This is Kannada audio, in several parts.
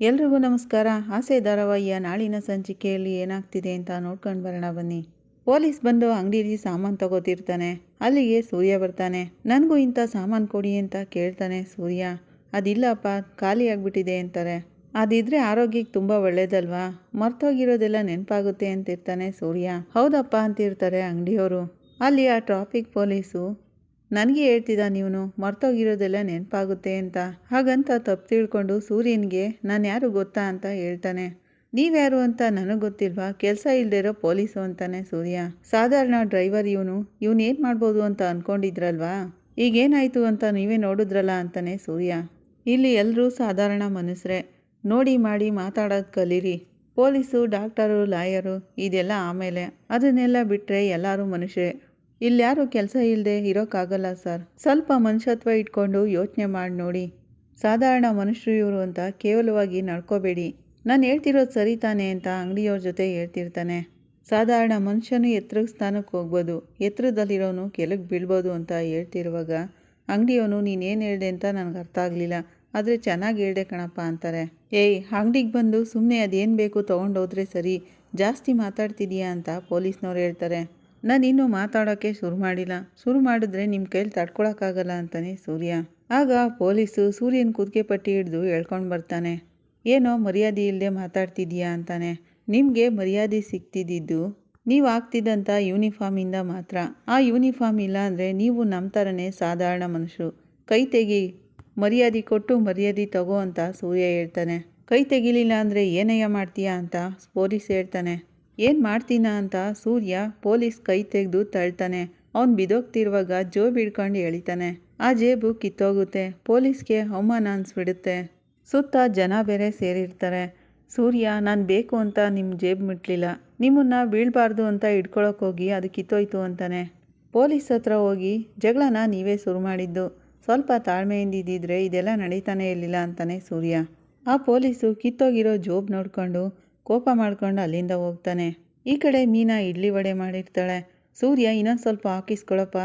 ಎಲ್ರಿಗೂ ನಮಸ್ಕಾರ. ಆಸೆ ಧಾರಾವಾಹಿಯ ನಾಳಿನ ಸಂಚಿಕೆಯಲ್ಲಿ ಏನಾಗ್ತಿದೆ ಅಂತ ನೋಡ್ಕೊಂಡು ಬರೋಣ ಬನ್ನಿ. ಪೊಲೀಸ್ ಬಂದು ಅಂಗಡಿಲಿ ಸಾಮಾನು ತಗೋತಿರ್ತಾನೆ. ಅಲ್ಲಿಗೆ ಸೂರ್ಯ ಬರ್ತಾನೆ. ನನಗೂ ಇಂಥ ಸಾಮಾನು ಕೊಡಿ ಅಂತ ಕೇಳ್ತಾನೆ ಸೂರ್ಯ. ಅದಿಲ್ಲಪ್ಪ, ಖಾಲಿ ಆಗ್ಬಿಟ್ಟಿದೆ ಅಂತಾರೆ. ಅದಿದ್ರೆ ಆರೋಗ್ಯಕ್ಕೆ ತುಂಬ ಒಳ್ಳೇದಲ್ವಾ? ಮರ್ತೋಗಿರೋದೆಲ್ಲ ನೆನಪಾಗುತ್ತೆ ಅಂತಿರ್ತಾನೆ ಸೂರ್ಯ. ಹೌದಪ್ಪ ಅಂತಿರ್ತಾರೆ ಅಂಗಡಿಯವರು. ಅಲ್ಲಿ ಆ ಟ್ರಾಫಿಕ್ ಪೊಲೀಸು ನನಗೆ ಹೇಳ್ತಿದ್ದ ನೀವನು, ಮರ್ತೋಗಿರೋದೆಲ್ಲ ನೆನಪಾಗುತ್ತೆ ಅಂತ. ಹಾಗಂತ ತಪ್ಪು ತಿಳ್ಕೊಂಡು ಸೂರ್ಯನಿಗೆ, ನಾನು ಯಾರು ಗೊತ್ತಾ? ಅಂತ ಹೇಳ್ತಾನೆ. ನೀವ್ಯಾರು ಅಂತ ನನಗೆ ಗೊತ್ತಿಲ್ವಾ? ಕೆಲಸ ಇರೋ ಪೊಲೀಸು ಅಂತಾನೆ ಸೂರ್ಯ. ಸಾಧಾರಣ ಡ್ರೈವರ್ ಇವನು. ಇವನು ಏನು ಮಾಡ್ಬೋದು ಅಂತ ಅಂದ್ಕೊಂಡಿದ್ರಲ್ವಾ ಈಗೇನಾಯಿತು ಅಂತ ನೀವೇ ನೋಡಿದ್ರಲ್ಲ ಅಂತಾನೆ ಸೂರ್ಯ. ಇಲ್ಲಿ ಎಲ್ಲರೂ ಸಾಧಾರಣ ಮನುಷ್ಯರೇ ನೋಡಿ ಮಾಡಿ ಮಾತಾಡೋದು ಕಲೀರಿ. ಪೊಲೀಸು, ಡಾಕ್ಟರು, ಲಾಯರು ಇದೆಲ್ಲ ಆಮೇಲೆ. ಅದನ್ನೆಲ್ಲ ಬಿಟ್ಟರೆ ಎಲ್ಲರೂ ಮನುಷ್ಯರೇ. ಇಲ್ಯಾರು ಕೆಲಸ ಇಲ್ಲದೆ ಇರೋಕ್ಕಾಗಲ್ಲ ಸರ್. ಸ್ವಲ್ಪ ಮನುಷ್ಯತ್ವ ಇಟ್ಕೊಂಡು ಯೋಚನೆ ಮಾಡಿ ನೋಡಿ. ಸಾಧಾರಣ ಮನುಷ್ಯರು ಇವರು ಅಂತ ಕೇವಲವಾಗಿ ನಡ್ಕೋಬೇಡಿ. ನಾನು ಹೇಳ್ತಿರೋದು ಸರಿ ತಾನೆ ಅಂತ ಅಂಗಡಿಯವ್ರ ಜೊತೆ ಹೇಳ್ತಿರ್ತಾನೆ. ಸಾಧಾರಣ ಮನುಷ್ಯನು ಎತ್ತರಕ್ಕೆ ಸ್ಥಾನಕ್ಕೆ ಹೋಗ್ಬೋದು. ಎತ್ತರದಲ್ಲಿರೋನು ಕೆಳಗೆ ಬೀಳ್ಬೋದು ಅಂತ ಹೇಳ್ತಿರುವಾಗ ಅಂಗಡಿಯವನು ನೀನೇನು ಹೇಳ್ದೆ ಅಂತ ನನಗೆ ಅರ್ಥ ಆಗಲಿಲ್ಲ. ಆದರೆ ಚೆನ್ನಾಗಿ ಹೇಳ್ದೆ ಕಣಪ್ಪ ಅಂತಾರೆ. ಏಯ್, ಅಂಗಡಿಗೆ ಬಂದು ಸುಮ್ಮನೆ ಅದೇನು ಬೇಕು ತೊಗೊಂಡೋದ್ರೆ ಸರಿ. ಜಾಸ್ತಿ ಮಾತಾಡ್ತಿದೀಯಾ ಅಂತ ಪೊಲೀಸ್ನವ್ರು ಹೇಳ್ತಾರೆ. ನಾನು ಇನ್ನೂ ಮಾತಾಡೋಕ್ಕೆ ಶುರು ಮಾಡಿಲ್ಲ. ಶುರು ಮಾಡಿದ್ರೆ ನಿಮ್ಮ ಕೈಲಿ ತಡ್ಕೊಳಕ್ಕಾಗಲ್ಲ ಅಂತಾನೆ ಸೂರ್ಯ. ಆಗ ಪೊಲೀಸು ಸೂರ್ಯನ ಕುದುಗೆ ಪಟ್ಟಿ ಹಿಡಿದು ಹೇಳ್ಕೊಂಡು ಬರ್ತಾನೆ. ಏನೋ ಮರ್ಯಾದೆ ಇಲ್ಲದೆ ಮಾತಾಡ್ತಿದ್ಯಾ ಅಂತಾನೆ. ನಿಮಗೆ ಮರ್ಯಾದೆ ಸಿಗ್ತಿದ್ದಿದ್ದು ನೀವು ಆಗ್ತಿದ್ದಂಥ ಯೂನಿಫಾರ್ಮಿಂದ ಮಾತ್ರ. ಆ ಯೂನಿಫಾರ್ಮ್ ಇಲ್ಲ ಅಂದರೆ ನೀವು ನಮ್ಮ ಥರನೇ ಸಾಧಾರಣ ಮನುಷ್ಯರು. ಕೈ ತೆಗಿ, ಮರ್ಯಾದೆ ಕೊಟ್ಟು ಮರ್ಯಾದೆ ತಗೋ ಅಂತ ಸೂರ್ಯ ಹೇಳ್ತಾನೆ. ಕೈ ತೆಗಿಲಿಲ್ಲ ಅಂದರೆ ಏನಯ್ಯ ಮಾಡ್ತೀಯಾ ಅಂತ ಪೊಲೀಸ್ ಹೇಳ್ತಾನೆ. ಏನು ಮಾಡ್ತೀನ ಅಂತ ಸೂರ್ಯ ಪೊಲೀಸ್ ಕೈ ತೆಗೆದು ತಳ್ತಾನೆ. ಅವ್ನು ಬಿದೋಗ್ತಿರುವಾಗ ಜೋಬ್ ಹಿಡ್ಕೊಂಡು ಎಳಿತಾನೆ. ಆ ಜೇಬು ಕಿತ್ತೋಗುತ್ತೆ. ಪೊಲೀಸ್ಗೆ ಅವಮಾನ ಅನ್ಸ್ಬಿಡುತ್ತೆ. ಸುತ್ತ ಜನ ಬೇರೆ ಸೇರಿರ್ತಾರೆ. ಸೂರ್ಯ, ನಾನು ಬೇಕು ಅಂತ ನಿಮ್ಮ ಜೇಬ್ ಮುಟ್ಲಿಲ್ಲ. ನಿಮ್ಮನ್ನ ಬೀಳಬಾರ್ದು ಅಂತ ಹೋಗಿ ಅದು ಕಿತ್ತೋಯ್ತು ಅಂತಾನೆ. ಪೊಲೀಸ್ ಹತ್ರ ಹೋಗಿ ಜಗಳನ ನೀವೇ ಶುರು ಮಾಡಿದ್ದು. ಸ್ವಲ್ಪ ತಾಳ್ಮೆಯಿಂದ ಇದ್ದಿದ್ರೆ ಇದೆಲ್ಲ ನಡೀತಾನೆ ಇರಲಿಲ್ಲ ಅಂತಾನೆ ಸೂರ್ಯ. ಆ ಪೊಲೀಸು ಕಿತ್ತೋಗಿರೋ ಜೋಬ್ ನೋಡ್ಕೊಂಡು ಕೋಪ ಮಾಡ್ಕೊಂಡು ಅಲ್ಲಿಂದ ಹೋಗ್ತಾನೆ. ಈ ಕಡೆ ಮೀನಾ ಇಡ್ಲಿ ವಡೆ ಮಾಡಿರ್ತಾಳೆ. ಸೂರ್ಯ ಇನ್ನೊಂದು ಸ್ವಲ್ಪ ಹಾಕಿಸ್ಕೊಳಪ್ಪ.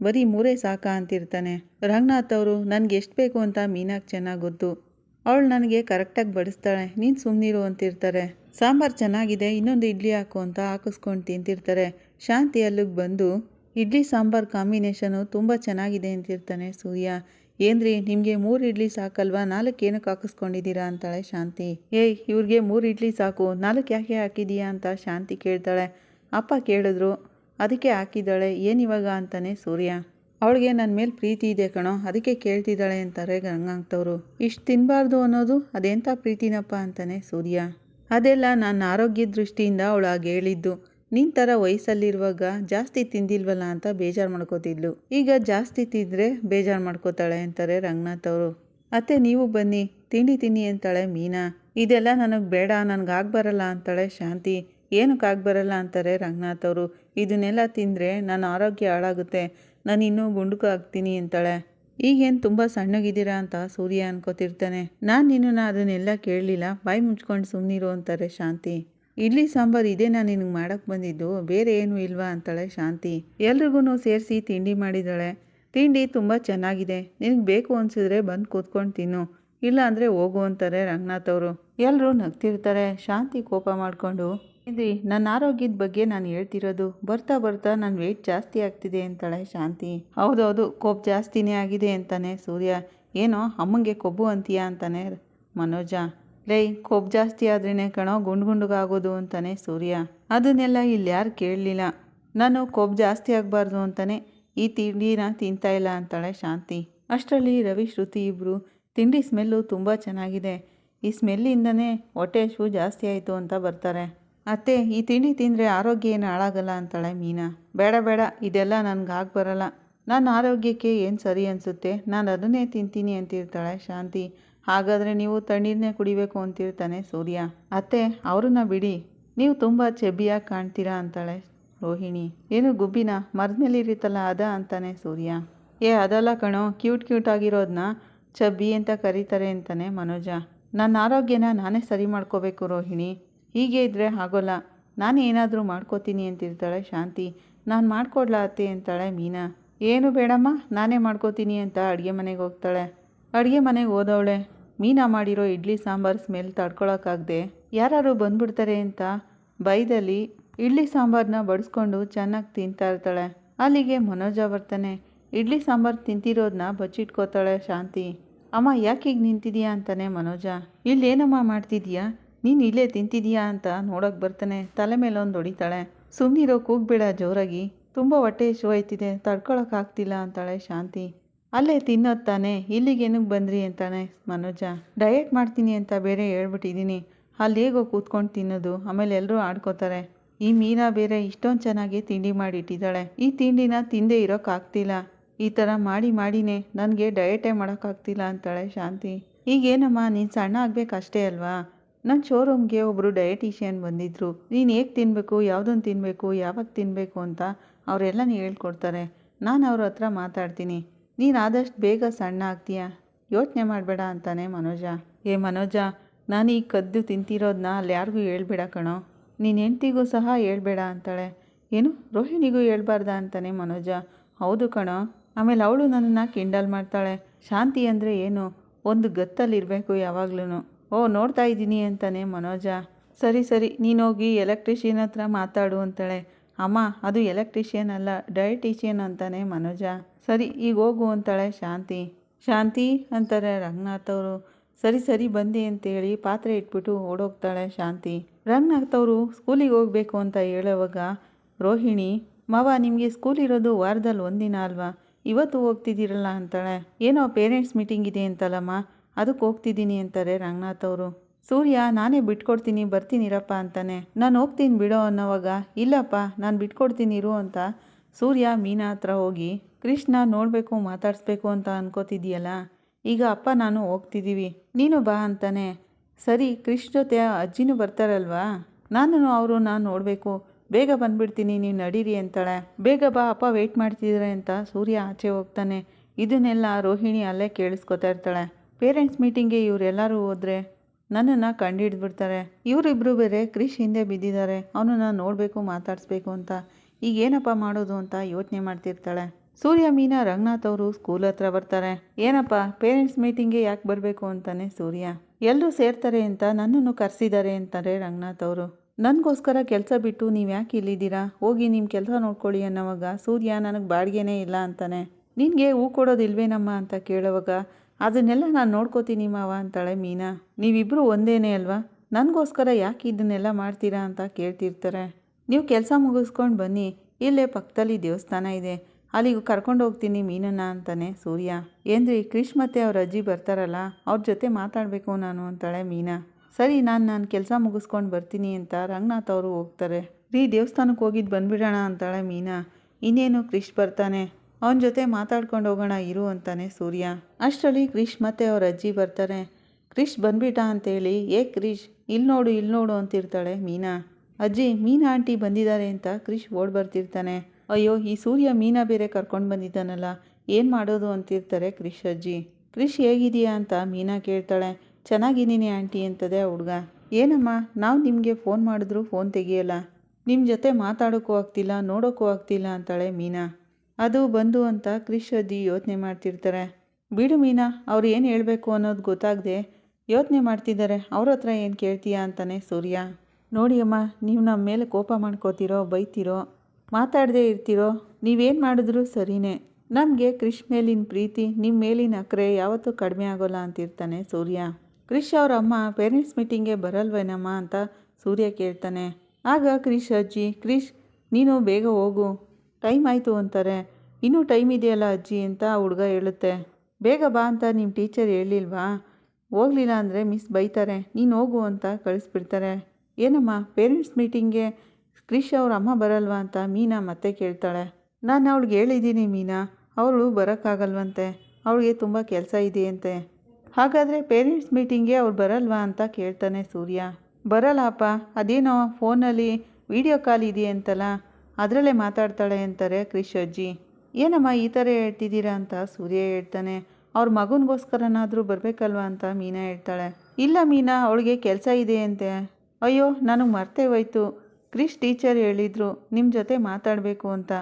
ಬರೀ ಮೂರೇ ಸಾಕ ಅಂತಿರ್ತಾನೆ. ರಂಗನಾಥ್ ಅವರು, ನನಗೆ ಎಷ್ಟು ಬೇಕು ಅಂತ ಮೀನಾಗೆ ಚೆನ್ನಾಗಿ ಗೊತ್ತು. ಅವಳು ನನಗೆ ಕರೆಕ್ಟಾಗಿ ಬಡಿಸ್ತಾಳೆ. ನೀನು ಸುಮ್ಮನಿರು ಅಂತಿರ್ತಾರೆ. ಸಾಂಬಾರು ಚೆನ್ನಾಗಿದೆ, ಇನ್ನೊಂದು ಇಡ್ಲಿ ಹಾಕು ಅಂತ ಹಾಕಿಸ್ಕೊಂಡು ತಿಂತಿರ್ತಾರೆ. ಶಾಂತಿ ಅಲ್ಲಿಗೆ ಬಂದು, ಇಡ್ಲಿ ಸಾಂಬಾರು ಕಾಂಬಿನೇಷನು ತುಂಬ ಚೆನ್ನಾಗಿದೆ ಅಂತಿರ್ತಾನೆ ಸೂರ್ಯ. ಏನ್ರಿ, ನಿಮಗೆ ಮೂರು ಇಡ್ಲಿ ಸಾಕಲ್ವಾ? ನಾಲ್ಕು ಏನಕ್ಕೆ ಹಾಕಿಸ್ಕೊಂಡಿದ್ದೀರಾ ಅಂತಾಳೆ ಶಾಂತಿ. ಏಯ್, ಇವ್ರಿಗೆ ಮೂರು ಇಡ್ಲಿ ಸಾಕು. ನಾಲ್ಕು ಯಾಕೆ ಹಾಕಿದೀಯಾ ಅಂತ ಶಾಂತಿ ಕೇಳ್ತಾಳೆ. ಅಪ್ಪ ಕೇಳಿದ್ರು. ಅದಕ್ಕೆ ಹಾಕಿದ್ದಾಳೆ. ಏನಿವಾಗ ಅಂತಾನೆ ಸೂರ್ಯ. ಅವಳಿಗೆ ನನ್ನ ಮೇಲೆ ಪ್ರೀತಿ ಇದೆ ಕಣೋ. ಅದಕ್ಕೆ ಕೇಳ್ತಿದ್ದಾಳೆ ಅಂತಾರೆ ಗಂಗಾಂತವರು ಇಷ್ಟು ತಿನ್ನಬಾರ್ದು ಅನ್ನೋದು ಅದೆಂಥ ಪ್ರೀತಿನಪ್ಪ ಅಂತಾನೆ ಸೂರ್ಯ. ಅದೆಲ್ಲ ನನ್ನ ಆರೋಗ್ಯ ದೃಷ್ಟಿಯಿಂದ ಅವಳು ಹಾಗೆ ಹೇಳಿದ್ದು. ನಿನ್ನ ಥರ ವಯಸ್ಸಲ್ಲಿರುವಾಗ ಜಾಸ್ತಿ ತಿಂದಿಲ್ವಲ್ಲ ಅಂತ ಬೇಜಾರು ಮಾಡ್ಕೋತಿದ್ಲು. ಈಗ ಜಾಸ್ತಿ ತಿಂದರೆ ಬೇಜಾರು ಮಾಡ್ಕೋತಾಳೆ ಅಂತಾರೆ ರಂಗನಾಥ್ ಅವರು. ಅತ್ತೆ, ನೀವು ಬನ್ನಿ. ತಿಂಡಿ ತಿನ್ನಿ ಅಂತಾಳೆ ಮೀನಾ. ಇದೆಲ್ಲ ನನಗೆ ಬೇಡ, ನನಗೆ ಆಗ್ಬರಲ್ಲ ಅಂತಾಳೆ ಶಾಂತಿ. ಏನಕ್ಕೆ ಆಗ್ಬರಲ್ಲ ಅಂತಾರೆ ರಂಗನಾಥ್ ಅವರು. ಇದನ್ನೆಲ್ಲ ತಿಂದರೆ ನನ್ನ ಆರೋಗ್ಯ ಹಾಳಾಗುತ್ತೆ. ನಾನು ಇನ್ನೂ ಗುಂಡುಕು ಆಗ್ತೀನಿ ಅಂತಾಳೆ. ಈಗೇನು ತುಂಬ ಸಣ್ಣಗಿದ್ದೀರಾ ಅಂತ ಸೂರ್ಯ ಅನ್ಕೋತಿರ್ತಾನೆ. ನಾನು ನಿನ್ನನ್ನು ಅದನ್ನೆಲ್ಲ ಕೇಳಲಿಲ್ಲ. ಬಾಯಿ ಮುಚ್ಕೊಂಡು ಸುಮ್ಮನಿರು ಅಂತಾರೆ ಶಾಂತಿ. ಇಡ್ಲಿ ಸಾಂಬಾರು ಇದೇ ನಾನು ನಿನಗೆ ಮಾಡೋಕ್ಕೆ ಬಂದಿದ್ದು, ಬೇರೆ ಏನೂ ಇಲ್ವಾ ಅಂತಾಳೆ ಶಾಂತಿ. ಎಲ್ರಿಗೂ ಸೇರಿಸಿ ತಿಂಡಿ ಮಾಡಿದ್ದಾಳೆ ತಿಂಡಿ ತುಂಬ ಚೆನ್ನಾಗಿದೆ. ನಿನಗೆ ಬೇಕು ಅನಿಸಿದ್ರೆ ಬಂದು ಕೂತ್ಕೊಂಡು ತಿನ್ನು. ಇಲ್ಲ ಅಂದರೆ ಹೋಗು ಅಂತಾರೆ ರಂಗನಾಥ್ ಅವರು. ಎಲ್ಲರೂ ನಗ್ತಿರ್ತಾರೆ. ಶಾಂತಿ ಕೋಪ ಮಾಡಿಕೊಂಡು ಇದ್ರಿ ನನ್ನ ಆರೋಗ್ಯದ ಬಗ್ಗೆ ನಾನು ಹೇಳ್ತಿರೋದು. ಬರ್ತಾ ಬರ್ತಾ ನನ್ನ ವೆಯ್ಟ್ ಜಾಸ್ತಿ ಆಗ್ತಿದೆ ಅಂತಾಳೆ ಶಾಂತಿ. ಹೌದೌದು ಕೊಬ್ಬು ಜಾಸ್ತಿನೇ ಆಗಿದೆ ಅಂತಾನೆ ಸೂರ್ಯ. ಏನೋ, ಅಮ್ಮಂಗೆ ಕೊಬ್ಬು ಅಂತೀಯಾ? ಅಂತಾನೆ ಮನೋಜ. ಲೈ ಕೊಬ್ಬು ಜಾಸ್ತಿ ಆದ್ರೇ ಕಣೋ ಗುಂಡು ಗುಂಡುಗಾಗೋದು ಅಂತಾನೆ ಸೂರ್ಯ. ಅದನ್ನೆಲ್ಲ ಇಲ್ಲಿ ಯಾರು ಕೇಳಲಿಲ್ಲ. ನಾನು ಕೊಬ್ಬು ಜಾಸ್ತಿ ಆಗಬಾರ್ದು ಅಂತಾನೆ ಈ ತಿಂಡಿನ ತಿಂತಾ ಇಲ್ಲ ಅಂತಾಳೆ ಶಾಂತಿ. ಅಷ್ಟರಲ್ಲಿ ರವಿ, ಶ್ರುತಿ ಇಬ್ಬರು ತಿಂಡಿ ಸ್ಮೆಲ್ಲು ತುಂಬ ಚೆನ್ನಾಗಿದೆ. ಈ ಸ್ಮೆಲ್ಲಿಂದನೇ ಹೊಟ್ಟೆ ಶೂ ಜಾಸ್ತಿ ಆಯಿತು ಅಂತ ಬರ್ತಾರೆ. ಅತ್ತೆ, ಈ ತಿಂಡಿ ತಿಂದರೆ ಆರೋಗ್ಯ ಏನು ಹಾಳಾಗಲ್ಲ ಅಂತಾಳೆ ಮೀನಾ. ಬೇಡ ಬೇಡ, ಇದೆಲ್ಲ ನನಗೆ ಆಗಿ ಬರಲ್ಲ. ನನ್ನ ಆರೋಗ್ಯಕ್ಕೆ ಏನು ಸರಿ ಅನಿಸುತ್ತೆ? ನಾನು ಅದನ್ನೇ ತಿಂತೀನಿ ಅಂತಿರ್ತಾಳೆ ಶಾಂತಿ. ಹಾಗಾದರೆ ನೀವು ತಣ್ಣೀರನ್ನೇ ಕುಡಿಬೇಕು ಅಂತಿರ್ತಾನೆ ಸೂರ್ಯ. ಅತ್ತೆ, ಅವ್ರನ್ನ ಬಿಡಿ. ನೀವು ತುಂಬ ಚೆಬ್ಬಿಯಾಗಿ ಕಾಣ್ತೀರಾ ಅಂತಾಳೆ ರೋಹಿಣಿ. ಏನು ಗುಬ್ಬಿನ? ಮರದ ಮೇಲೆ ಇರುತ್ತಲ್ಲ ಅದ ಅಂತಾನೆ ಸೂರ್ಯ. ಏ, ಅದಲ್ಲ ಕಣೋ, ಕ್ಯೂಟ್ ಕ್ಯೂಟ್ ಆಗಿರೋದನ್ನ ಚಬ್ಬಿ ಅಂತ ಕರೀತಾರೆ ಅಂತಾನೆ ಮನೋಜ. ನನ್ನ ಆರೋಗ್ಯನ ನಾನೇ ಸರಿ ಮಾಡ್ಕೋಬೇಕು ರೋಹಿಣಿ. ಹೀಗೆ ಇದ್ದರೆ ಆಗೋಲ್ಲ. ನಾನು ಏನಾದರೂ ಮಾಡ್ಕೋತೀನಿ ಅಂತಿರ್ತಾಳೆ ಶಾಂತಿ. ನಾನು ಮಾಡ್ಕೊಡ್ಲಾ ಅತ್ತೆ ಅಂತಾಳೆ ಮೀನಾ. ಏನು ಬೇಡಮ್ಮ, ನಾನೇ ಮಾಡ್ಕೋತೀನಿ ಅಂತ ಅಡುಗೆ ಮನೆಗೆ ಹೋಗ್ತಾಳೆ. ಅಡುಗೆ ಮನೆಗೆ ಹೋದವಳೆ. ಮೀನಾ ಮಾಡಿರೋ ಇಡ್ಲಿ ಸಾಂಬಾರು ಸ್ಮೆಲ್ ತಡ್ಕೊಳಕ್ಕಾಗದೆ ಯಾರು ಬಂದ್ಬಿಡ್ತಾರೆ ಅಂತ ಬೈದಲ್ಲಿ ಇಡ್ಲಿ ಸಾಂಬಾರನ್ನ ಬಡಿಸ್ಕೊಂಡು ಚೆನ್ನಾಗಿ ತಿಂತಾ ಇರ್ತಾಳೆ. ಅಲ್ಲಿಗೆ ಮನೋಜ ಬರ್ತಾನೆ. ಇಡ್ಲಿ ಸಾಂಬಾರು ತಿಂತಿರೋದನ್ನ ಬಚ್ಚಿಟ್ಕೋತಾಳೆ ಶಾಂತಿ. ಅಮ್ಮ, ಯಾಕೆ ಈಗ ನಿಂತಿದ್ಯಾ ಅಂತಾನೆ ಮನೋಜ. ಇಲ್ಲೇನಮ್ಮ ಮಾಡ್ತಿದ್ಯಾ? ನೀನು ಇಲ್ಲೇ ತಿಂತಿದೀಯಾ ಅಂತ ನೋಡೋಕೆ ಬರ್ತಾನೆ. ತಲೆ ಮೇಲೆ ಒಂದು ಹೊಡಿತಾಳೆ. ಸುಮ್ಮನಿರೋ ಕೂಗ್ಬೇಡ ಜೋರಾಗಿ. ತುಂಬ ಹೊಟ್ಟೆ ಹಸಿವಾಯ್ತಿದೆ ತಡ್ಕೊಳಕ್ಕಾಗ್ತಿಲ್ಲ ಅಂತಾಳೆ ಶಾಂತಿ. ಅಲ್ಲೇ ತಿನ್ನೋದು ತಾನೆ, ಇಲ್ಲಿಗೆ ಏನಕ್ಕೆ ಬಂದ್ರಿ ಅಂತಾನೆ ಮನೋಜ. ಡಯಟ್ ಮಾಡ್ತೀನಿ ಅಂತ ಬೇರೆ ಹೇಳ್ಬಿಟ್ಟಿದ್ದೀನಿ ಅಲ್ಲಿ ಹೇಗೋ ಕೂತ್ಕೊಂಡು ತಿನ್ನೋದು, ಆಮೇಲೆ ಎಲ್ಲರೂ ಆಡ್ಕೋತಾರೆ. ಈ ಮೀನಾ ಬೇರೆ ಇಷ್ಟೊಂದು ಚೆನ್ನಾಗಿ ತಿಂಡಿ ಮಾಡಿಟ್ಟಿದ್ದಾಳೆ. ಈ ತಿಂಡಿನ ತಿಂದೇ ಇರೋಕ್ಕಾಗ್ತಿಲ್ಲ ಈ ಥರ ಮಾಡಿ ಮಾಡಿನೇ ನನಗೆ ಡಯಟೇ ಮಾಡೋಕ್ಕಾಗ್ತಿಲ್ಲ ಅಂತಾಳೆ ಶಾಂತಿ. ಈಗೇನಮ್ಮ ನೀನು ಸಣ್ಣ ಆಗ್ಬೇಕಷ್ಟೇ ಅಲ್ವಾ? ನನ್ನ ಶೋರೂಮ್ಗೆ ಒಬ್ಬರು ಡಯಟಿಷಿಯನ್ ಬಂದಿದ್ದರು ನೀನು ಹೇಗೆ ತಿನ್ನಬೇಕು ಯಾವುದನ್ನು ತಿನ್ನಬೇಕು ಯಾವಾಗ ತಿನ್ನಬೇಕು ಅಂತ ಅವರೆಲ್ಲನೂ ಹೇಳ್ಕೊಡ್ತಾರೆ. ನಾನು ಅವ್ರ ಹತ್ರ ಮಾತಾಡ್ತೀನಿ. ನೀನು ಆದಷ್ಟು ಬೇಗ ಸಣ್ಣ ಆಗ್ತೀಯ? ಯೋಚನೆ ಮಾಡಬೇಡ ಅಂತಾನೆ ಮನೋಜ. ಏ ಮನೋಜ, ನಾನು ಈ ಕದ್ದು ತಿಂತಿರೋದನ್ನ ಅಲ್ಲಿ ಯಾರಿಗೂ ಹೇಳ್ಬೇಡ ಕಣೋ. ನೀನು ಹೆಂಡ್ತಿಗೂ ಸಹ ಹೇಳ್ಬೇಡ ಅಂತಾಳೆ. ಏನು? ರೋಹಿಣಿಗೂ ಹೇಳ್ಬಾರ್ದ ಅಂತಾನೆ ಮನೋಜ. ಹೌದು ಕಣೋ. ಆಮೇಲೆ ಅವಳು ನನ್ನನ್ನು ಕಿಂಡಲ್ ಮಾಡ್ತಾಳೆ. ಶಾಂತಿ ಅಂದರೆ ಏನು? ಒಂದು ಗತ್ತಲ್ಲಿರಬೇಕು ಯಾವಾಗ್ಲೂ ಓ, ನೋಡ್ತಾ ಇದ್ದೀನಿ ಅಂತಾನೆ ಮನೋಜ. ಸರಿ ಸರಿ, ನೀನು ಹೋಗಿ ಎಲೆಕ್ಟ್ರಿಷಿಯನ್ ಹತ್ರ ಮಾತಾಡು ಅಂತಾಳೆ. ಅಮ್ಮ, ಅದು ಎಲೆಕ್ಟ್ರಿಷಿಯನ್ ಅಲ್ಲ ಡಯಟಿಷಿಯನ್ ಅಂತಾನೆ ಮನೋಜ. ಸರಿ, ಈಗ ಹೋಗು ಅಂತಾಳೆ ಶಾಂತಿ. ಶಾಂತಿ ಅಂತಾರೆ ರಂಗನಾಥ್ ಅವರು. ಸರಿ ಸರಿ, ಬಂದೆ ಅಂತೇಳಿ ಪಾತ್ರೆ ಇಟ್ಬಿಟ್ಟು ಓಡೋಗ್ತಾಳೆ ಶಾಂತಿ. ರಂಗನಾಥ್ ಅವರು ಸ್ಕೂಲಿಗೆ ಹೋಗಬೇಕು ಅಂತ ಹೇಳೋವಾಗ, ರೋಹಿಣಿ, ಮಾವ, ನಿಮಗೆ ಸ್ಕೂಲ್ ಇರೋದು ವಾರದಲ್ಲಿ ಒಂದಿನ ಅಲ್ವಾ? ಇವತ್ತು ಹೋಗ್ತಿದ್ದೀರಲ್ಲ ಅಂತಾಳೆ. ಏನೋ ಪೇರೆಂಟ್ಸ್ ಮೀಟಿಂಗ್ ಇದೆ ಅಂತಲ್ಲಮ್ಮ, ಅದಕ್ಕೆ ಹೋಗ್ತಿದ್ದೀನಿ ಅಂತಾರೆ ರಂಗನಾಥ್ ಅವರು. ಸೂರ್ಯ, ನಾನೇ ಬಿಟ್ಕೊಡ್ತೀನಿ ಬರ್ತೀನಿರಪ್ಪ ಅಂತಾನೆ. ನಾನು ಹೋಗ್ತೀನಿ ಬಿಡೋ ಅನ್ನೋವಾಗ, ಇಲ್ಲಪ್ಪ, ನಾನು ಬಿಟ್ಕೊಡ್ತೀನಿ, ಇರು ಅಂತ ಸೂರ್ಯ ಮೀನಾ ಹತ್ರ ಹೋಗಿ ಕೃಷ್ಣ ನೋಡಬೇಕು, ಮಾತಾಡಿಸ್ಬೇಕು ಅಂತ ಅನ್ಕೋತಿದ್ದೀಯಲ್ಲ ಈಗ ಅಪ್ಪ, ನಾನು ಹೋಗ್ತಿದ್ದೀವಿ ನೀನು ಬಾ ಅಂತಾನೆ. ಸರಿ, ಕೃಷ್ಣ ಜೊತೆ ಅಜ್ಜಿನೂ ಬರ್ತಾರಲ್ವಾ? ನಾನು ಅವರು ನಾನು ನೋಡಬೇಕು. ಬೇಗ ಬಂದ್ಬಿಡ್ತೀನಿ ನೀವು ನಡೀರಿ ಅಂತಾಳೆ. ಬೇಗ ಬಾ, ಅಪ್ಪ ವೆಯ್ಟ್ ಮಾಡ್ತಿದ್ದಾರೆ ಅಂತ ಸೂರ್ಯ ಆಚೆ ಹೋಗ್ತಾನೆ. ಇದನ್ನೆಲ್ಲ ರೋಹಿಣಿ ಅಲ್ಲೇ ಕೇಳಿಸ್ಕೊತಾ ಇರ್ತಾಳೆ. ಪೇರೆಂಟ್ಸ್ ಮೀಟಿಂಗ್ಗೆ ಇವರೆಲ್ಲರೂ ಹೋದರೆ ನನ್ನನ್ನು ಕಂಡುಹಿಡ್ಬಿಡ್ತಾರೆ ಇವರಿಬ್ಬರು ಬೇರೆ ಕ್ರಿಶ್ ಹಿಂದೆ ಬಿದ್ದಿದ್ದಾರೆ. ಅವನನ್ನು ನೋಡಬೇಕು, ಮಾತಾಡಿಸ್ಬೇಕು ಅಂತ. ಈಗ ಏನಪ್ಪ ಮಾಡೋದು ಅಂತ ಯೋಚನೆ ಮಾಡ್ತಿರ್ತಾಳೆ. ಸೂರ್ಯ, ಮೀನಾ, ರಂಗನಾಥ್ ಅವರು ಸ್ಕೂಲ್ ಹತ್ರ ಬರ್ತಾರೆ. ಏನಪ್ಪ ಪೇರೆಂಟ್ಸ್ ಮೀಟಿಂಗ್ಗೆ ಯಾಕೆ ಬರಬೇಕು ಅಂತಾನೆ ಸೂರ್ಯ. ಎಲ್ಲರೂ ಸೇರ್ತಾರೆ ಅಂತ ನನ್ನನ್ನು ಕರೆಸಿದ್ದಾರೆ ಅಂತಾರೆ ರಂಗನಾಥ್ ಅವರು. ನನಗೋಸ್ಕರ ಕೆಲಸ ಬಿಟ್ಟು ನೀವು ಯಾಕೆ ಇಲ್ಲಿದ್ದೀರಾ? ಹೋಗಿ ನಿಮ್ಮ ಕೆಲಸ ನೋಡ್ಕೊಳ್ಳಿ ಅನ್ನೋವಾಗ ಸೂರ್ಯ ನನಗೆ ಬಾಡಿಗೆನೇ ಇಲ್ಲ ಅಂತಾನೆ. ನಿನಗೆ ಹೂ ಕೊಡೋದಿಲ್ವೇನಮ್ಮ ಅಂತ ಕೇಳೋವಾಗ, ಅದನ್ನೆಲ್ಲ ನಾನು ನೋಡ್ಕೋತೀನಿ ಮಾವ ಅಂತಾಳೆ ಮೀನಾ. ನೀವಿಬ್ಬರು ಒಂದೇನೇ ಅಲ್ವಾ? ನನಗೋಸ್ಕರ ಯಾಕೆ ಇದನ್ನೆಲ್ಲ ಮಾಡ್ತೀರಾ ಅಂತ ಕೇಳ್ತಿರ್ತಾರೆ. ನೀವು ಕೆಲಸ ಮುಗಿಸ್ಕೊಂಡು ಬನ್ನಿ. ಇಲ್ಲೇ ಪಕ್ಕದಲ್ಲಿ ದೇವಸ್ಥಾನ ಇದೆ. ಅಲ್ಲಿಗೆ ಕರ್ಕೊಂಡು ಹೋಗ್ತೀನಿ ಮೀನನ್ನ ಅಂತಾನೆ ಸೂರ್ಯ. ಏನ್ರಿ ಕ್ರಿಶ್ ಮತ್ತೆ ಅವ್ರ ಅಜ್ಜಿ ಬರ್ತಾರಲ್ಲ, ಅವ್ರ ಜೊತೆ ಮಾತಾಡಬೇಕು ನಾನು ಅಂತಾಳೆ ಮೀನಾ. ಸರಿ, ನಾನು ನಾನು ಕೆಲಸ ಮುಗಿಸ್ಕೊಂಡು ಬರ್ತೀನಿ ಅಂತ ರಂಗನಾಥ್ ಅವರು ಹೋಗ್ತಾರೆ. ರೀ ದೇವಸ್ಥಾನಕ್ಕೆ ಹೋಗಿದ್ದು ಬಂದ್ಬಿಡೋಣ ಅಂತಾಳೆ ಮೀನಾ. ಇನ್ನೇನು ಕ್ರಿಶ್ ಬರ್ತಾನೆ? ಅವನ ಜೊತೆ ಮಾತಾಡ್ಕೊಂಡು ಹೋಗೋಣ ಇರು ಅಂತಾನೆ ಸೂರ್ಯ. ಅಷ್ಟರಲ್ಲಿ ಕ್ರಿಶ್ ಮತ್ತೆ ಅವ್ರ ಅಜ್ಜಿ ಬರ್ತಾರೆ. ಕ್ರಿಶ್ ಬಂದ್ಬಿಟ್ಟ ಅಂತೇಳಿ, ಏ ಕ್ರಿಶ್ ಇಲ್ಲಿ ನೋಡು ಇಲ್ಲಿ ನೋಡು ಅಂತಿರ್ತಾಳೆ ಮೀನಾ. ಅಜ್ಜಿ, ಮೀನಾ ಆಂಟಿ ಬಂದಿದ್ದಾರೆ ಅಂತ ಕ್ರಿಶ್ ಓಡ್ ಬರ್ತಿರ್ತಾನೆ. ಅಯ್ಯೋ, ಈ ಸೂರ್ಯ ಮೀನಾ ಬೇರೆ ಕರ್ಕೊಂಡು ಬಂದಿದ್ದಾನಲ್ಲ, ಏನು ಮಾಡೋದು ಅಂತಿರ್ತಾರೆ ಕ್ರಿಶ್ ಅಜ್ಜಿ ಕ್ರಿಶ್ ಹೇಗಿದೆಯಾ ಅಂತ ಮೀನಾ ಕೇಳ್ತಾಳೆ. ಚೆನ್ನಾಗಿದ್ದೀನಿ ಆಂಟಿ ಅಂತದೆ ಆ ಹುಡುಗ. ಏನಮ್ಮ, ನಾವು ನಿಮಗೆ ಫೋನ್ ಮಾಡಿದ್ರು ಫೋನ್ ತೆಗಿಯಲ್ಲ. ನಿಮ್ಮ ಜೊತೆ ಮಾತಾಡೋಕ್ಕೂ ಆಗ್ತಿಲ್ಲ, ನೋಡೋಕ್ಕೂ ಆಗ್ತಿಲ್ಲ ಅಂತಾಳೆ ಮೀನಾ. ಅದು ಬಂದು ಅಂತ ಕ್ರಿಶ್ ಅಜ್ಜಿ ಯೋಚನೆ ಮಾಡ್ತಿರ್ತಾರೆ. ಬಿಡು ಮೀನಾ, ಅವ್ರು ಏನು ಹೇಳಬೇಕು ಅನ್ನೋದು ಗೊತ್ತಾಗದೆ ಯೋಚನೆ ಮಾಡ್ತಿದ್ದಾರೆ. ಅವ್ರ ಹತ್ರ ಏನು ಕೇಳ್ತೀಯಾ ಅಂತಾನೆ ಸೂರ್ಯ. ನೋಡಿ ಅಮ್ಮ ನೀವು ನಮ್ಮ ಮೇಲೆ ಕೋಪ ಮಾಡ್ಕೋತಿರೋ, ಬೈತಿರೋ ಮಾತಾಡದೇ ಇರ್ತೀರೋ? ನೀವೇನು ಮಾಡಿದ್ರೂ ಸರಿನೇ. ನಮಗೆ ಕ್ರಿಶ್ ಮೇಲಿನ ಪ್ರೀತಿ ನಿಮ್ಮ ಮೇಲಿನ ಅಕ್ರೆ ಯಾವತ್ತೂ ಕಡಿಮೆ ಆಗೋಲ್ಲ ಅಂತಿರ್ತಾನೆ ಸೂರ್ಯ. ಕ್ರಿಶ್ ಅವ್ರ ಅಮ್ಮ ಪೇರೆಂಟ್ಸ್ ಮೀಟಿಂಗ್ಗೆ ಬರಲ್ವೇನಮ್ಮ ಅಂತ ಸೂರ್ಯ ಕೇಳ್ತಾನೆ. ಆಗ ಕ್ರಿಶ್ ಅಜ್ಜಿ ಕ್ರಿಶ್ ನೀನು ಬೇಗ ಹೋಗು. ಟೈಮ್ ಆಯಿತು ಅಂತಾರೆ. ಇನ್ನೂ ಟೈಮ್ ಇದೆಯಲ್ಲ ಅಜ್ಜಿ? ಅಂತ ಹುಡುಗ ಹೇಳುತ್ತೆ. ಬೇಗ ಬಾ ಅಂತ ನಿಮ್ಮ ಟೀಚರ್ ಹೇಳಿಲ್ವಾ? ಹೋಗಲಿಲ್ಲ ಅಂದರೆ ಮಿಸ್ ಬೈತಾರೆ. ನೀನು ಹೋಗು ಅಂತ ಕಳಿಸ್ಬಿಡ್ತಾರೆ. ಏನಮ್ಮ, ಪೇರೆಂಟ್ಸ್ ಮೀಟಿಂಗ್ಗೆ ಕ್ರಿಶ್ ಅವ್ರ ಅಮ್ಮ ಬರಲ್ವಾ ಅಂತ ಮೀನಾ ಮತ್ತೆ ಕೇಳ್ತಾಳೆ. ನಾನು ಅವಳಿಗೆ ಹೇಳಿದ್ದೀನಿ ಮೀನಾ, ಅವಳು ಬರೋಕ್ಕಾಗಲ್ವಂತೆ, ಅವಳಿಗೆ ತುಂಬ ಕೆಲಸ ಇದೆಯಂತೆ. ಹಾಗಾದರೆ ಪೇರೆಂಟ್ಸ್ ಮೀಟಿಂಗ್ಗೆ ಅವ್ರು ಬರಲ್ವಾ ಅಂತ ಕೇಳ್ತಾನೆ ಸೂರ್ಯ. ಬರಲ್ಲಪ್ಪ, ಅದೇನೋ ಫೋನಲ್ಲಿ ವಿಡಿಯೋ ಕಾಲ್ ಇದೆಯಂತಲ್ಲ, ಅದರಲ್ಲೇ ಮಾತಾಡ್ತಾಳೆ ಅಂತಾರೆ ಕ್ರಿಶ್ ಅಜ್ಜಿ. ಏನಮ್ಮ ಈ ಥರ ಹೇಳ್ತಿದ್ದೀರಾ ಅಂತ ಸೂರ್ಯ ಹೇಳ್ತಾನೆ. ಅವ್ರ ಮಗನಿಗೋಸ್ಕರನಾದರೂ ಬರಬೇಕಲ್ವಾ ಅಂತ ಮೀನಾ ಹೇಳ್ತಾಳೆ. ಇಲ್ಲ ಮೀನಾ, ಅವಳಿಗೆ ಕೆಲಸ ಇದೆ ಅಂತೆ ಅಯ್ಯೋ, ನನಗೆ ಮರ್ತೇ ಹೋಯ್ತು. ಕ್ರಿಶ್ ಟೀಚರ್ ಹೇಳಿದರು ನಿಮ್ಮ ಜೊತೆ ಮಾತಾಡಬೇಕು ಅಂತ.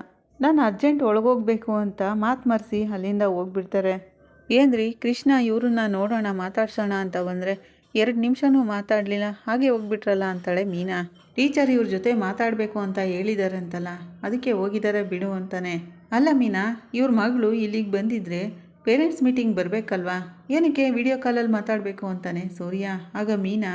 ನಾನು ಅರ್ಜೆಂಟ್ ಒಳಗೋಗ್ಬೇಕು ಅಂತ ಮಾತು ಮರೆಸಿ ಅಲ್ಲಿಂದ ಹೋಗ್ಬಿಡ್ತಾರೆ. ಏನ್ರಿ, ಕೃಷ್ಣ ಇವ್ರನ್ನ ನೋಡೋಣ, ಮಾತಾಡ್ಸೋಣ ಅಂತ ಬಂದರೆ ಎರಡು ನಿಮಿಷನೂ ಮಾತಾಡಲಿಲ್ಲ. ಹಾಗೆ ಹೋಗ್ಬಿಟ್ರಲ್ಲ ಅಂತಾಳೆ ಮೀನಾ. ಟೀಚರ್ ಇವ್ರ ಜೊತೆ ಮಾತಾಡಬೇಕು ಅಂತ ಹೇಳಿದ್ದಾರೆ ಅಂತಲ್ಲ ಅದಕ್ಕೆ ಹೋಗಿದ್ದಾರೆ ಬಿಡು ಅಂತಾನೆ. ಅಲ್ಲ ಮೀನಾ, ಇವ್ರ ಮಗಳು ಇಲ್ಲಿಗೆ ಬಂದಿದ್ರೆ ಪೇರೆಂಟ್ಸ್ ಮೀಟಿಂಗ್ ಬರಬೇಕಲ್ವಾ? ಏನಕ್ಕೆ ವಿಡಿಯೋ ಕಾಲಲ್ಲಿ ಮಾತಾಡಬೇಕು ಅಂತಾನೆ ಸೂರ್ಯ. ಆಗ ಮೀನಾ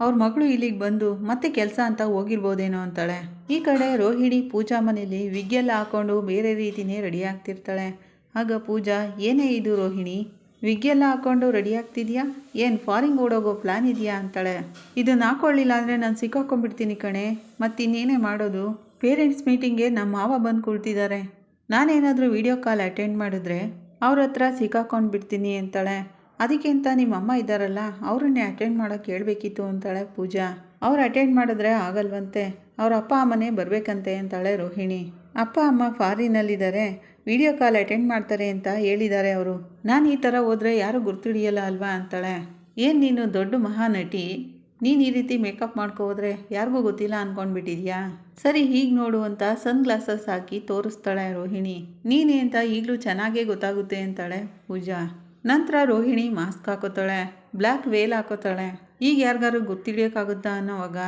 ಅವ್ರ ಮಗಳು ಇಲ್ಲಿಗೆ ಬಂದು, ಮತ್ತೆ ಕೆಲಸ ಅಂತ ಹೋಗಿರ್ಬೋದೇನೋ ಅಂತಾಳೆ. ಈ ಕಡೆ ರೋಹಿಣಿ ಪೂಜಾ ಮನೇಲಿ ವಿಗ್ಗೆಲ್ಲ ಹಾಕೊಂಡು ಬೇರೆ ರೀತಿನೇ ರೆಡಿ ಆಗ್ತಿರ್ತಾಳೆ. ಆಗ ಪೂಜಾ, ಏನೇ ಇದು ರೋಹಿಣಿ? ವಿಗ್ಗೆಲ್ಲ ಹಾಕೊಂಡು ರೆಡಿ ಆಗ್ತಿದ್ಯಾ? ಏನು ಫಾರಿಂಗ್ ಓಡೋಗೋ ಪ್ಲ್ಯಾನ್ ಇದೆಯಾ? ಅಂತಾಳೆ. ಇದನ್ನು ಹಾಕೊಳ್ಳಿಲ್ಲ ಅಂದರೆ ನಾನು ಸಿಕ್ಕಾಕೊಂಡ್ಬಿಡ್ತೀನಿ ಕಣೆ. ಮತ್ತಿನ್ನೇನೇ ಮಾಡೋದು? ಪೇರೆಂಟ್ಸ್ ಮೀಟಿಂಗ್ಗೆ ನಮ್ಮ ಮಾವ ಬಂದು ಕುಳ್ತಿದ್ದಾರೆ ನಾನೇನಾದರೂ ವಿಡಿಯೋ ಕಾಲ್ ಅಟೆಂಡ್ ಮಾಡಿದ್ರೆ ಅವ್ರ ಹತ್ರ ಸಿಕ್ಕಾಕೊಂಡ್ಬಿಡ್ತೀನಿ ಅಂತಾಳೆ. ಅದಕ್ಕೆ ಅಂತ ನಿಮ್ಮಮ್ಮ ಇದ್ದಾರಲ್ಲ, ಅವರನ್ನೇ ಅಟೆಂಡ್ ಮಾಡೋಕ್ಕೆ ಹೇಳಬೇಕಿತ್ತು ಅಂತಾಳೆ ಪೂಜಾ. ಅವ್ರು ಅಟೆಂಡ್ ಮಾಡಿದ್ರೆ ಆಗಲ್ವಂತೆ. ಅವ್ರ ಅಪ್ಪ ಅಮ್ಮನೇ ಬರಬೇಕಂತೆ ಅಂತಾಳೆ ರೋಹಿಣಿ. ಅಪ್ಪ ಅಮ್ಮ ಫಾರಿನಲ್ಲಿದ್ದಾರೆ ವಿಡಿಯೋ ಕಾಲ್ ಅಟೆಂಡ್ ಮಾಡ್ತಾರೆ ಅಂತ ಹೇಳಿದ್ದಾರೆ ಅವರು. ನಾನು ಈ ಥರ ಹೋದರೆ ಯಾರೂ ಗುರ್ತಿಡಿಯಲ್ಲ ಅಲ್ವಾ ಅಂತಾಳೆ. ಏನು ನೀನು ದೊಡ್ಡ ಮಹಾನಟಿ? ನೀನು ಈ ರೀತಿ ಮೇಕಪ್ ಹೋದ್ರೆ ಯಾರಿಗೂ ಗೊತ್ತಿಲ್ಲ ಅಂದ್ಕೊಂಡ್ಬಿಟ್ಟಿದ್ಯಾ ಸರಿ, ಹೀಗೆ ನೋಡು ಅಂತ ಸನ್ ಗ್ಲಾಸಸ್ ಹಾಕಿ ತೋರಿಸ್ತಾಳೆ ರೋಹಿಣಿ. ನೀನೇ ಅಂತ ಈಗಲೂ ಚೆನ್ನಾಗೇ ಗೊತ್ತಾಗುತ್ತೆ ಅಂತಾಳೆ ಪೂಜಾ. ನಂತರ ರೋಹಿಣಿ ಮಾಸ್ಕ್ ಹಾಕೋತಾಳೆ ಬ್ಲ್ಯಾಕ್ ವೇಲ್ ಹಾಕೋತಾಳೆ. ಈಗ ಯಾರಿಗಾರು ಗೊತ್ತಿಡಿಯೋಕ್ಕಾಗುತ್ತಾ ಅನ್ನೋವಾಗ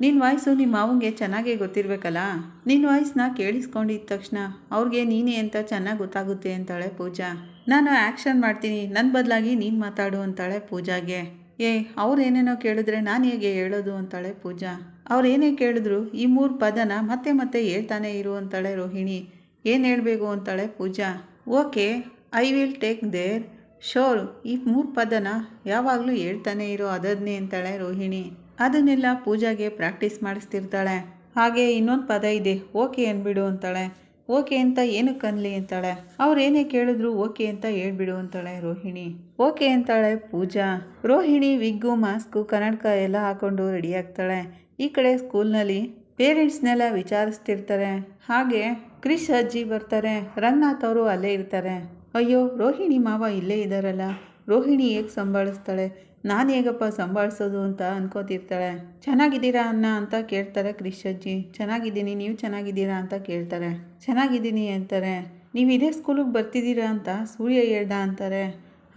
ನಿನ್ನ ವಾಯ್ಸು ನಿಮ್ಮ ಮಾವಂಗೆ ಚೆನ್ನಾಗೇ ಗೊತ್ತಿರಬೇಕಲ್ಲ? ನಿನ್ನ ವಾಯ್ಸ್ನ ಕೇಳಿಸ್ಕೊಂಡಿದ್ದ ತಕ್ಷಣ ಅವ್ರಿಗೆ ನೀನೇ ಅಂತ ಚೆನ್ನಾಗಿ ಗೊತ್ತಾಗುತ್ತೆ ಅಂತಾಳೆ ಪೂಜಾ. ನಾನು ಆ್ಯಕ್ಷನ್ ಮಾಡ್ತೀನಿ ನನ್ನ ಬದಲಾಗಿ ನೀನು ಮಾತಾಡು ಅಂತಾಳೆ ಪೂಜಾಗೆ. ಏ, ಅವ್ರು ಏನೇನೋ ಕೇಳಿದ್ರೆ ನಾನು ಹೇಗೆ ಹೇಳೋದು ಅಂತಾಳೆ ಪೂಜಾ. ಅವ್ರೇನೇ ಕೇಳಿದ್ರು ಈ ಮೂರು ಪದನ ಮತ್ತೆ ಮತ್ತೆ ಹೇಳ್ತಾನೆ ಇರು ಅಂತಾಳೆ ರೋಹಿಣಿ. ಏನು ಹೇಳಬೇಕು ಅಂತಾಳೆ Pooja. Okay, I will take there shore, ಈ ಮೂರು ಪದನ ಯಾವಾಗಲೂ ಹೇಳ್ತಾನೆ ಇರೋ ಅದನ್ನೇ ಅಂತಾಳೆ ರೋಹಿಣಿ. ಅದನ್ನೆಲ್ಲ ಪೂಜಾಗೆ ಪ್ರಾಕ್ಟೀಸ್ ಮಾಡಿಸ್ತಿರ್ತಾಳೆ. ಹಾಗೆ ಇನ್ನೊಂದು ಪದ ಇದೆ, ಓಕೆ ಅಂದ್ಬಿಡು ಅಂತಾಳೆ. ಓಕೆ ಅಂತ ಏನಕ್ಕೆ ಅನ್ಲಿ ಅಂತಾಳೆ. ಅವ್ರು ಏನೇ ಕೇಳಿದ್ರು ಓಕೆ ಅಂತ ಹೇಳ್ಬಿಡು ಅಂತಾಳೆ ರೋಹಿಣಿ. ಓಕೆ ಅಂತಾಳೆ ಪೂಜಾ. ರೋಹಿಣಿ ವಿಗ್ಗು, ಮಾಸ್ಕು, ಕನ್ನಡಕ ಎಲ್ಲ ಹಾಕೊಂಡು ರೆಡಿ ಆಗ್ತಾಳೆ. ಈ ಕಡೆ ಸ್ಕೂಲ್ನಲ್ಲಿ ಪೇರೆಂಟ್ಸ್ನೆಲ್ಲ ವಿಚಾರಿಸ್ತಿರ್ತಾರೆ. ಹಾಗೆ ಕ್ರಿಶ್ ಅಜ್ಜಿ ಬರ್ತಾರೆ. ರಂಗನಾಥ್ ಅವರು ಅಲ್ಲೇ ಇರ್ತಾರೆ. ಅಯ್ಯೋ, ರೋಹಿಣಿ ಮಾವ ಇಲ್ಲೇ ಇದ್ದಾರಲ್ಲ. ರೋಹಿಣಿ ಹೇಗೆ ಸಂಭಾಳಿಸ್ತಾಳೆ? ನಾನು ಹೇಗಪ್ಪ ಸಂಭಾಳಿಸೋದು ಅಂತ ಅನ್ಕೋತಿರ್ತಾಳೆ. ಚೆನ್ನಾಗಿದ್ದೀರಾ ಅನ್ನ ಅಂತ ಕೇಳ್ತಾರೆ ಕ್ರಿಶಜ್ಜಿ ಚೆನ್ನಾಗಿದ್ದೀನಿ, ನೀವು ಚೆನ್ನಾಗಿದ್ದೀರಾ ಅಂತ ಕೇಳ್ತಾರೆ. ಚೆನ್ನಾಗಿದ್ದೀನಿ ಅಂತಾರೆ. ನೀವು ಇದೇ ಸ್ಕೂಲಿಗೆ ಬರ್ತಿದ್ದೀರಾ ಅಂತ ಸೂರ್ಯ ಹೇಳ್ದ ಅಂತಾರೆ.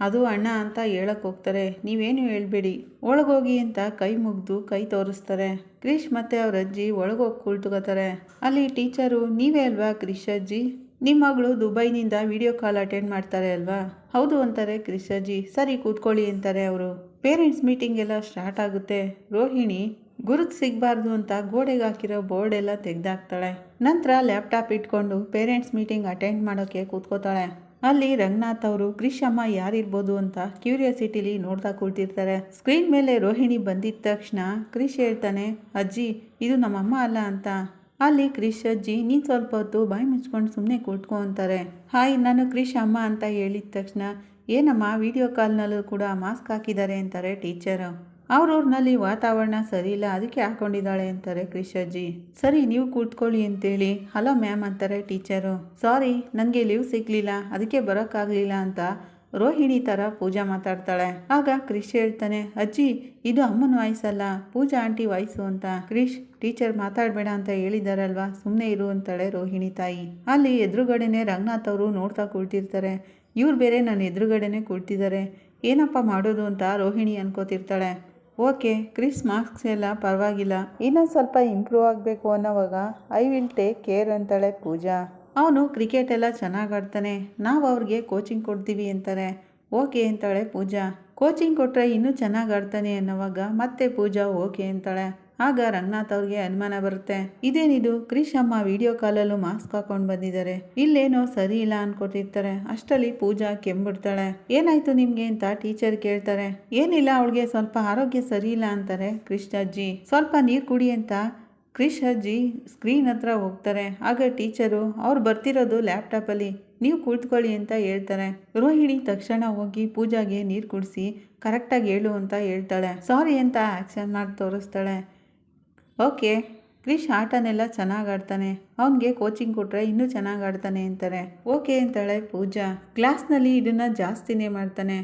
ಅದು ಅಣ್ಣ ಅಂತ ಹೇಳಕ್ಕೆ ಹೋಗ್ತಾರೆ. ನೀವೇನು ಹೇಳ್ಬೇಡಿ. ಒಳಗೋಗಿ ಅಂತ ಕೈ ಮುಗ್ದು ಕೈ ತೋರಿಸ್ತಾರೆ. ಕ್ರಿಶ್ ಮತ್ತು ಅವ್ರ ಅಜ್ಜಿ ಒಳಗೋಗಿ ಕುಳ್ತುಕೋತಾರೆ. ಅಲ್ಲಿ ಟೀಚರು, ನೀವೇ ಅಲ್ವಾ ಕ್ರಿಶ್ ಅಜ್ಜಿ ನಿಮ್ಮ ಮಗಳು ದುಬೈನಿಂದ ವಿಡಿಯೋ ಕಾಲ್ ಅಟೆಂಡ್ ಮಾಡ್ತಾರೆ ಅಲ್ವಾ? ಹೌದು ಅಂತಾರೆ ಕೃಷ್ಣಜಿ. ಸರಿ, ಕೂತ್ಕೊಳ್ಳಿ ಅಂತಾರೆ ಅವರು. ಪೇರೆಂಟ್ಸ್ ಮೀಟಿಂಗ್ ಎಲ್ಲ ಸ್ಟಾರ್ಟ್ ಆಗುತ್ತೆ. ರೋಹಿಣಿ, ಗುರುತು ಸಿಗಬಾರ್ದು ಅಂತ ಗೋಡೆಗೆ ಹಾಕಿರೋ ಬೋರ್ಡ್ ಎಲ್ಲ ತೆಗ್ದಾಕ್ತಾಳೆ. ನಂತರ ಲ್ಯಾಪ್ಟಾಪ್ ಇಟ್ಕೊಂಡು ಪೇರೆಂಟ್ಸ್ ಮೀಟಿಂಗ್ ಅಟೆಂಡ್ ಮಾಡೋಕ್ಕೆ ಕೂತ್ಕೋತಾಳೆ. ಅಲ್ಲಿ ರಂಗನಾಥ್ ಅವರು ಕ್ರಿಶ್ ಅಮ್ಮ ಯಾರಿರ್ಬೋದು? ಅಂತ ಕ್ಯೂರಿಯಾಸಿಟಿಲಿ ನೋಡ್ತಾ ಕೂತಿರ್ತಾರೆ. ಸ್ಕ್ರೀನ್ ಮೇಲೆ ರೋಹಿಣಿ ಬಂದಿದ್ದ ತಕ್ಷಣ ಕ್ರಿಶ್ ಹೇಳ್ತಾನೆ, ಅಜ್ಜಿ, ಇದು ನಮ್ಮಮ್ಮ ಅಲ್ಲ ಅಂತ. ಅಲ್ಲಿ ಕ್ರಿಶ್ ಅಜ್ಜಿ ನೀನು ಸ್ವಲ್ಪ ಹೊತ್ತು ಬಾಯಿ ಮುಚ್ಕೊಂಡು ಸುಮ್ಮನೆ ಕೂತ್ಕೊ ಅಂತಾರೆ. ಹಾಯ್, ನಾನು ಕ್ರಿಶ್ ಅಮ್ಮ ಅಂತ ಹೇಳಿದ ತಕ್ಷಣ, ಏನಮ್ಮ, ವಿಡಿಯೋ ಕಾಲ್ನಲ್ಲೂ ಕೂಡ ಮಾಸ್ಕ್ ಹಾಕಿದ್ದಾರೆ ಅಂತಾರೆ ಟೀಚರು. ಅವ್ರೂರಿನಲ್ಲಿ ವಾತಾವರಣ ಸರಿ ಇಲ್ಲ, ಅದಕ್ಕೆ ಹಾಕೊಂಡಿದ್ದಾಳೆ ಅಂತಾರೆ ಕ್ರಿಶ್ ಅಜ್ಜಿ ಸರಿ, ನೀವು ಕೂತ್ಕೊಳ್ಳಿ ಅಂತೇಳಿ, ಹಲೋ ಮ್ಯಾಮ್ ಅಂತಾರೆ ಟೀಚರು. ಸಾರಿ, ನನಗೆ ಲೀವ್ ಸಿಗಲಿಲ್ಲ, ಅದಕ್ಕೆ ಬರೋಕ್ಕಾಗಲಿಲ್ಲ ಅಂತ ರೋಹಿಣಿ ಥರ ಪೂಜಾ ಮಾತಾಡ್ತಾಳೆ. ಆಗ ಕ್ರಿಶ್ ಹೇಳ್ತಾನೆ, ಅಜ್ಜಿ, ಇದು ಅಮ್ಮನ ವಾಯ್ಸಲ್ಲ, ಪೂಜಾ ಆಂಟಿ ವಾಯ್ಸು ಅಂತ. ಕ್ರಿಶ್ ಟೀಚರ್ ಮಾತಾಡಬೇಡ ಅಂತ ಹೇಳಿದಾರಲ್ವಾ? ಸುಮ್ಮನೆ ಇರು ಅಂತಾಳೆ ರೋಹಿಣಿ ತಾಯಿ. ಅಲ್ಲಿ ಎದುರುಗಡೆನೆ ರಂಗನಾಥ್ ಅವರು ನೋಡ್ತಾ ಕೂಳ್ತಿರ್ತಾರೆ ಇವ್ರು ಬೇರೆ ನನ್ನ ಎದುರುಗಡೆನೆ ಕೂಳ್ತಿದ್ದಾರೆ ಏನಪ್ಪ ಮಾಡೋದು ಅಂತ ರೋಹಿಣಿ ಅನ್ಕೋತಿರ್ತಾಳೆ. ಓಕೆ ಕ್ರಿಸ್ ಮಾರ್ಕ್ಸ್ ಎಲ್ಲ ಪರವಾಗಿಲ್ಲ. ಇನ್ನೊಂದು ಸ್ವಲ್ಪ ಇಂಪ್ರೂವ್ ಆಗಬೇಕು ಅನ್ನೋವಾಗ, ಐ ವಿಲ್ ಟೇಕ್ ಕೇರ್ ಅಂತಾಳೆ ಪೂಜಾ. ಅವನು ಕ್ರಿಕೆಟ್ ಎಲ್ಲ ಚೆನ್ನಾಗಿ ಆಡ್ತಾನೆ. ನಾವು ಅವ್ರಿಗೆ ಕೋಚಿಂಗ್ ಕೊಡ್ತೀವಿ ಅಂತಾರೆ. ಓಕೆ ಅಂತಾಳೆ ಪೂಜಾ. ಕೋಚಿಂಗ್ ಕೊಟ್ಟರೆ ಇನ್ನೂ ಚೆನ್ನಾಗಿ ಆಡ್ತಾನೆ ಅನ್ನೋವಾಗ ಮತ್ತೆ ಪೂಜಾ ಓಕೆ ಅಂತಾಳೆ. ಆಗ ರಂಗನಾಥ್ ಅವ್ರಿಗೆ ಅನುಮಾನ ಬರುತ್ತೆ. ಇದೇನಿದು? ಕ್ರಿಶ್ ಅಮ್ಮ ವಿಡಿಯೋ ಕಾಲಲ್ಲೂ ಮಾಸ್ಕ್ ಹಾಕೊಂಡು ಬಂದಿದ್ದಾರೆ. ಇಲ್ಲೇನೋ ಸರಿ ಇಲ್ಲ ಅನ್ಕೊತಿರ್ತಾರೆ. ಅಷ್ಟರಲ್ಲಿ ಪೂಜಾ ಕೆಂಬಿಡ್ತಾಳೆ ಏನಾಯ್ತು ನಿಮ್ಗೆ ಅಂತ ಟೀಚರ್ ಕೇಳ್ತಾರೆ. ಏನಿಲ್ಲ, ಅವಳಿಗೆ ಸ್ವಲ್ಪ ಆರೋಗ್ಯ ಸರಿ ಇಲ್ಲ ಅಂತಾರೆ ಕೃಷ್ಣಜ್ಜಿ. ಸ್ವಲ್ಪ ನೀರು ಕುಡಿ ಅಂತ ಕ್ರಿಶ್ ಅಜ್ಜಿ ಸ್ಕ್ರೀನ್ ಹತ್ರ ಹೋಗ್ತಾರೆ. ಆಗ ಟೀಚರು, ಅವ್ರು ಬರ್ತಿರೋದು ಲ್ಯಾಪ್ಟಾಪಲ್ಲಿ, ನೀವು ಕುಳಿತುಕೊಳ್ಳಿ ಅಂತ ಹೇಳ್ತಾರೆ. ರೋಹಿಣಿ ತಕ್ಷಣ ಹೋಗಿ ಪೂಜಾಗೆ ನೀರು ಕುಡಿಸಿ ಕರೆಕ್ಟಾಗಿ ಹೇಳು ಅಂತ ಹೇಳ್ತಾಳೆ. ಸಾರಿ ಅಂತ ಆ್ಯಕ್ಷನ್ ಮಾಡಿ ತೋರಿಸ್ತಾಳೆ. ಓಕೆ ಕ್ರಿಶ್ ಆಟನೆಲ್ಲ ಚೆನ್ನಾಗಿ ಆಡ್ತಾನೆ. ಅವನಿಗೆ ಕೋಚಿಂಗ್ ಕೊಟ್ಟರೆ ಇನ್ನೂ ಚೆನ್ನಾಗಿ ಆಡ್ತಾನೆ ಅಂತಾರೆ. ಓಕೆ ಅಂತಾಳೆ ಪೂಜಾ. ಕ್ಲಾಸ್ನಲ್ಲಿ ಇದನ್ನು ಜಾಸ್ತಿನೇ ಮಾಡ್ತಾನೆ.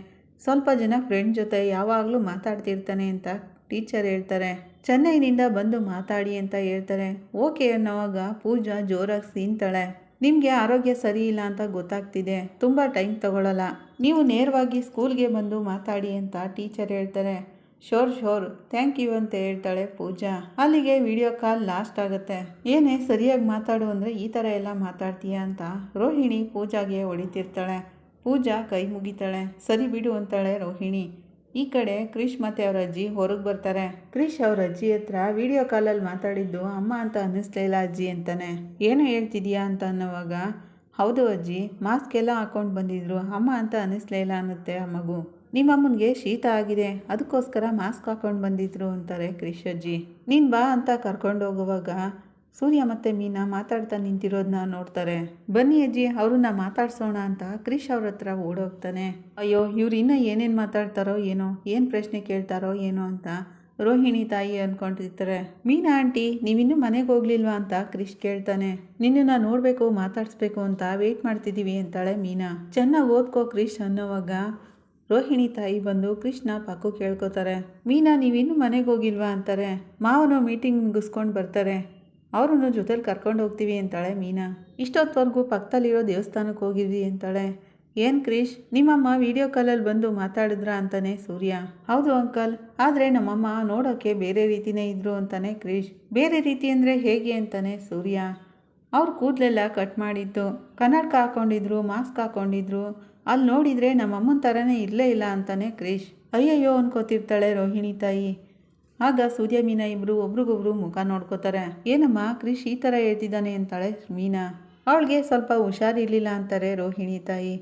ಸ್ವಲ್ಪ ಜನ ಫ್ರೆಂಡ್ ಜೊತೆ ಯಾವಾಗಲೂ ಮಾತಾಡ್ತಿರ್ತಾನೆ ಅಂತ ಟೀಚರ್ ಹೇಳ್ತಾರೆ. ಚೆನ್ನೈನಿಂದ ಬಂದು ಮಾತಾಡಿ ಅಂತ ಹೇಳ್ತಾರೆ. ಓಕೆ ಅನ್ನೋವಾಗ ಪೂಜಾ ಜೋರಾಗಿ ಸೀನ್ತಾಳೆ ನಿಮಗೆ ಆರೋಗ್ಯ ಸರಿ ಇಲ್ಲ ಅಂತ ಗೊತ್ತಾಗ್ತಿದೆ. ತುಂಬ ಟೈಮ್ ತಗೊಳ್ಳಲ್ಲ ನೀವು ನೇರವಾಗಿ ಸ್ಕೂಲ್ಗೆ ಬಂದು ಮಾತಾಡಿ ಅಂತ ಟೀಚರ್ ಹೇಳ್ತಾರೆ. ಶೋರ್ ಶೋರ್ ಥ್ಯಾಂಕ್ ಯು ಅಂತ ಹೇಳ್ತಾಳೆ ಪೂಜಾ. ಅಲ್ಲಿಗೆ ವಿಡಿಯೋ ಕಾಲ್ ಲಾಸ್ಟ್ ಆಗುತ್ತೆ. ಏನೇ ಸರಿಯಾಗಿ ಮಾತಾಡು ಅಂದರೆ ಈ ಥರ ಎಲ್ಲ ಮಾತಾಡ್ತೀಯ ಅಂತ ರೋಹಿಣಿ ಪೂಜಾಗೆ ಹೊಡಿತಿರ್ತಾಳೆ. ಪೂಜಾ ಕೈ ಮುಗಿತಾಳೆ. ಸರಿ ಬಿಡು ಅಂತಾಳೆ ರೋಹಿಣಿ. ಈ ಕಡೆ ಕ್ರಿಶ್ ಮತ್ತು ಅವ್ರ ಅಜ್ಜಿ ಹೊರಗೆ ಬರ್ತಾರೆ. ಕ್ರಿಶ್ ಅವ್ರ ಅಜ್ಜಿ ಹತ್ರ ವಿಡಿಯೋ ಕಾಲಲ್ಲಿ ಮಾತಾಡಿದ್ದು, ಅಮ್ಮ ಅಂತ ಅನ್ನಿಸ್ಲಿಲ್ಲ ಅಜ್ಜಿ ಅಂತಾನೆ. ಏನು ಹೇಳ್ತಿದ್ಯಾ ಅಂತ ಅನ್ನೋವಾಗ, ಹೌದು ಅಜ್ಜಿ, ಮಾಸ್ಕ್ ಎಲ್ಲ ಹಾಕೊಂಡು ಬಂದಿದ್ರು, ಅಮ್ಮ ಅಂತ ಅನ್ನಿಸ್ಲೇ ಇಲ್ಲ ಅನ್ನುತ್ತೆ ಆ ಮಗು. ನಿಮ್ಮಮ್ಮನಿಗೆ ಶೀತ ಆಗಿದೆ, ಅದಕ್ಕೋಸ್ಕರ ಮಾಸ್ಕ್ ಹಾಕೊಂಡು ಬಂದಿದ್ರು ಅಂತಾರೆ ಕ್ರಿಶ್ ಅಜ್ಜಿ. ನೀನು ಬಾ ಅಂತ ಕರ್ಕೊಂಡು ಹೋಗುವಾಗ ಸೂರ್ಯ ಮತ್ತು ಮೀನಾ ಮಾತಾಡ್ತಾ ನಿಂತಿರೋದನ್ನ ನೋಡ್ತಾರೆ. ಬನ್ನಿ ಅಜ್ಜಿ, ಅವ್ರನ್ನ ಮಾತಾಡ್ಸೋಣ ಅಂತ ಕ್ರಿಶ್ ಅವ್ರ ಹತ್ರ ಓಡೋಗ್ತಾನೆ. ಅಯ್ಯೋ, ಇವ್ರು ಇನ್ನೂ ಏನೇನು ಮಾತಾಡ್ತಾರೋ ಏನೋ, ಏನು ಪ್ರಶ್ನೆ ಕೇಳ್ತಾರೋ ಏನೋ ಅಂತ ರೋಹಿಣಿ ತಾಯಿ ಅಂದ್ಕೊಂಡಿರ್ತಾರೆ ಮೀನಾ ಆಂಟಿ, ನೀವಿನ್ನೂ ಮನೆಗೆ ಹೋಗ್ಲಿಲ್ವಾ ಅಂತ ಕ್ರಿಶ್ ಕೇಳ್ತಾನೆ. ನಿನ್ನನ್ನು ನೋಡಬೇಕು, ಮಾತಾಡಿಸ್ಬೇಕು ಅಂತ ವೆಯ್ಟ್ ಮಾಡ್ತಿದ್ದೀವಿ ಅಂತಾಳೆ ಮೀನಾ. ಚೆನ್ನಾಗಿ ಓದ್ಕೋ ಕ್ರಿಶ್ ಅನ್ನೋವಾಗ ರೋಹಿಣಿ ತಾಯಿ ಬಂದು ಕೃಷ್ಣ ಪಕ್ಕು ಕೇಳ್ಕೊತಾರೆ. ಮೀನಾ, ನೀವಿನ್ನೂ ಮನೆಗೆ ಹೋಗಿಲ್ವಾ ಅಂತಾರೆ. ಮಾವನು ಮೀಟಿಂಗ್ ಮುಗಿಸ್ಕೊಂಡು ಬರ್ತಾರೆ. ಅವ್ರನ್ನು ಜೊತೇಲಿ ಕರ್ಕೊಂಡು ಹೋಗ್ತೀವಿ ಅಂತಾಳೆ ಮೀನಾ. ಇಷ್ಟೊತ್ತವರೆಗೂ ಪಕ್ಕದಲ್ಲಿರೋ ದೇವಸ್ಥಾನಕ್ಕೆ ಹೋಗಿದ್ವಿ ಅಂತಾಳೆ. ಏನು ಕ್ರೀಶ್, ನಿಮ್ಮಮ್ಮ ವಿಡಿಯೋ ಕಾಲಲ್ಲಿ ಬಂದು ಮಾತಾಡಿದ್ರ ಅಂತಾನೆ ಸೂರ್ಯ. ಹೌದು ಅಂಕಲ್, ಆದರೆ ನಮ್ಮಮ್ಮ ನೋಡೋಕ್ಕೆ ಬೇರೆ ರೀತಿನೇ ಇದ್ರು ಅಂತಾನೆ ಕ್ರೀಶ್. ಬೇರೆ ರೀತಿ ಅಂದರೆ ಹೇಗೆ ಅಂತಾನೆ ಸೂರ್ಯ. ಅವ್ರ ಕೂದಲೆಲ್ಲ ಕಟ್ ಮಾಡಿದ್ದು, ಕನ್ನಡಕ ಹಾಕೊಂಡಿದ್ರು, ಮಾಸ್ಕ್ ಹಾಕೊಂಡಿದ್ರು. ಅಲ್ಲಿ ನೋಡಿದರೆ ನಮ್ಮಮ್ಮನ ಥರನೇ ಇರಲೇ ಇಲ್ಲ ಅಂತಾನೆ ಕ್ರೀಶ್. ಅಯ್ಯಯ್ಯೋ ಅನ್ಕೋತಿರ್ತಾಳೆ ರೋಹಿಣಿ ತಾಯಿ. ಆಗ ಸೂರ್ಯ ಮೀನಾ ಇಬ್ಬರು ಒಬ್ರಿಗೊಬ್ರು ಮುಖ ನೋಡ್ಕೋತಾರೆ. ಏನಮ್ಮ ಕ್ರಿಶ್ ಈ ಥರ ಹೇಳ್ತಿದ್ದಾನೆ ಅಂತಾಳೆ ಮೀನಾ. ಅವಳಿಗೆ ಸ್ವಲ್ಪ ಹುಷಾರಿರಲಿಲ್ಲ ಅಂತಾರೆ ರೋಹಿಣಿ ತಾಯಿ.